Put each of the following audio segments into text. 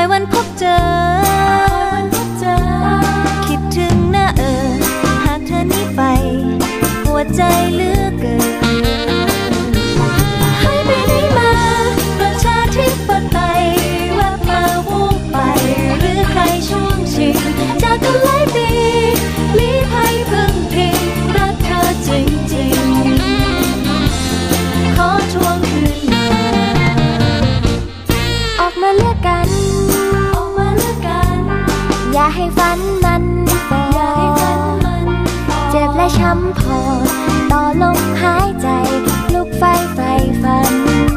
อยวันพบเจอ คิดถึงหน้าเออ หากเธอนี้ไป หัวใจลื ฝันมันปออเจ็บและช้ำพอ ต่อลมหายใจ ลุกไฟไฟฟัน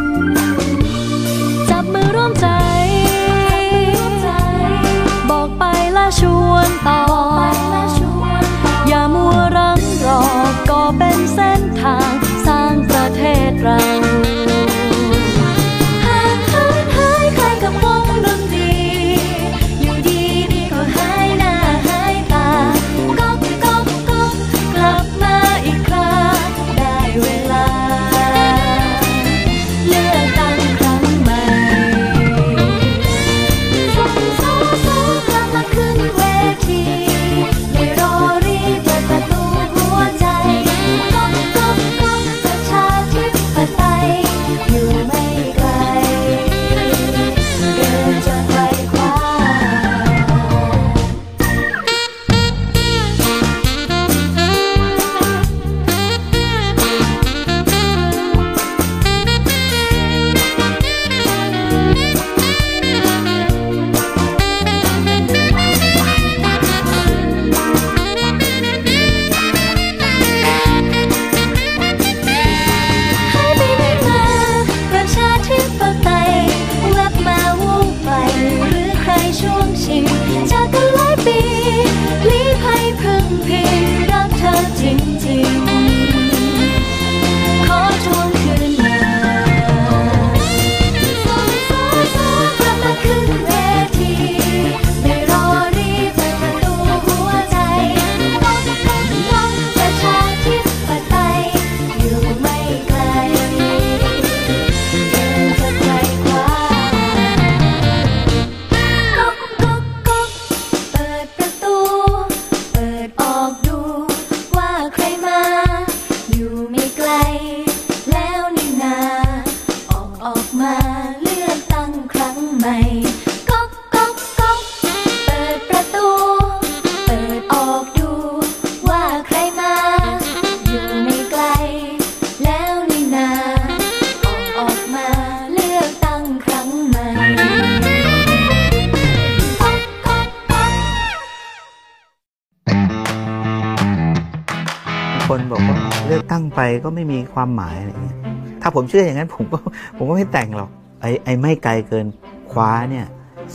บอกว่าเลือกตั้งไปก็ไม่มีความหมายอะไรเงี้ยถ้าผมเชื่ออย่างนั้นผมก็ผมก็ไม่แต่งหรอกไอ้ไอ้ไม่ไกลเกินคว้าเนี่ย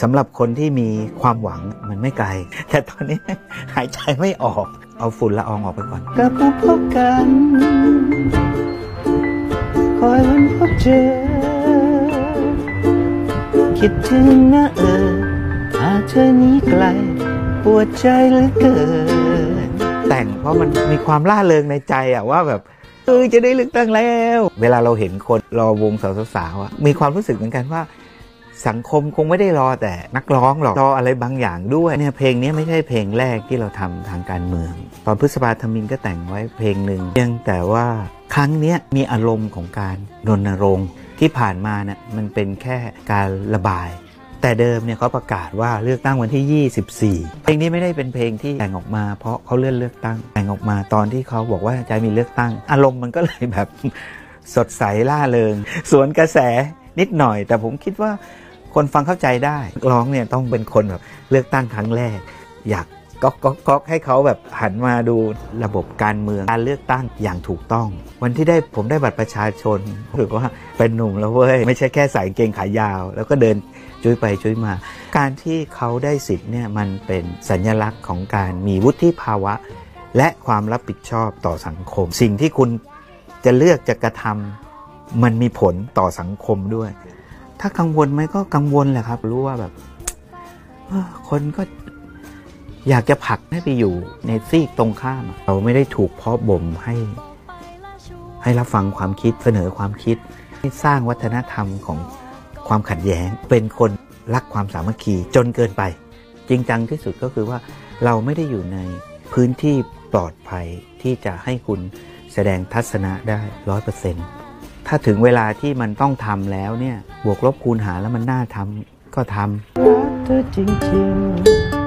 สำหรับคนที่มีความหวังมันไม่ไกล แต่ตอนนี้หายใจไม่ออกเอาฝุ่นละอองออกไปก่อนกลับมาพบกัน คอยวันพบเจอ คิดถึงนะเออหากเธอนี้ไกล ปวดใจเหลือเกิน แต่งเพราะมันมีความล่าเริงในใจอะว่าแบบเออจะได้เลือกตั้งแล้ว เวลาเราเห็นคนรอวงสาวๆอะมีความรู้สึกเหมือนกันว่า สังคมคงไม่ได้รอแต่นักร้องหรอกรออะไรบางอย่างด้วยเนี่ยเพลงนี้ไม่ใช่เพลงแรกที่เราทำทางการเมือง ตอนพฤษภาธมินก็แต่งไว้เพลงหนึ่งเพียงแต่ว่าครั้งนี้มีอารมณ์ของการรณรงค์ที่ผ่านมาเนี่ยมันเป็นแค่การระบาย แต่เดิมเนี่ยเขาประกาศว่าเลือกตั้งวันที่ 24 เพลงนี้ไม่ได้เป็นเพลงที่แต่งออกมา เพราะเขาเลื่อนเลือกตั้งแต่งออกมาตอนที่เขาบอกว่าจะมีเลือกตั้ง อารมณ์มันก็เลยแบบสดใสล่าเริง สวนกระแสนิดหน่อย แต่ผมคิดว่าคนฟังเข้าใจได้ร้องเนี่ยต้องเป็นคนแบบเลือกตั้งครั้งแรก อยากก๊อกก๊อกก๊อกให้เขาแบบหันมาดูระบบการเมืองการเลือกตั้งอย่างถูกต้อง วันที่ได้ผมได้บัตรประชาชนรู้สึกว่าเป็นหนุ่มแล้วเว้ย ไม่ใช่แค่ใส่เกงขายาว แล้วก็เดิน จุ้ยไปจุ้ยมา การที่เขาได้สิทธิ์เนี่ยมันเป็นสัญลักษณ์ของการมีวุฒิภาวะ และความรับผิดชอบต่อสังคม สิ่งที่คุณจะเลือกจะกระทำมันมีผลต่อสังคมด้วย ถ้ากังวลไหมก็กังวลแหละครับ รู้ว่าแบบคนก็อยากจะผลักให้ไปอยู่ในซีกตรงข้าม เราไม่ได้ถูกเพาะบ่มให้ ให้รับฟังความคิดเสนอความคิดให้สร้างวัฒนธรรมของ ความขัดแย้ง เป็นคนรักความสามัคคีจนเกินไป จริงจังที่สุดก็คือว่าเราไม่ได้อยู่ในพื้นที่ปลอดภัยที่จะให้คุณแสดงทัศนะได้ร้อยเปอร์เซ็นต์ถ้าถึงเวลาที่มันต้องทำแล้วเนี่ยบวกลบคูณหารแล้วมันน่าทำก็ทำรักเธอจริงๆ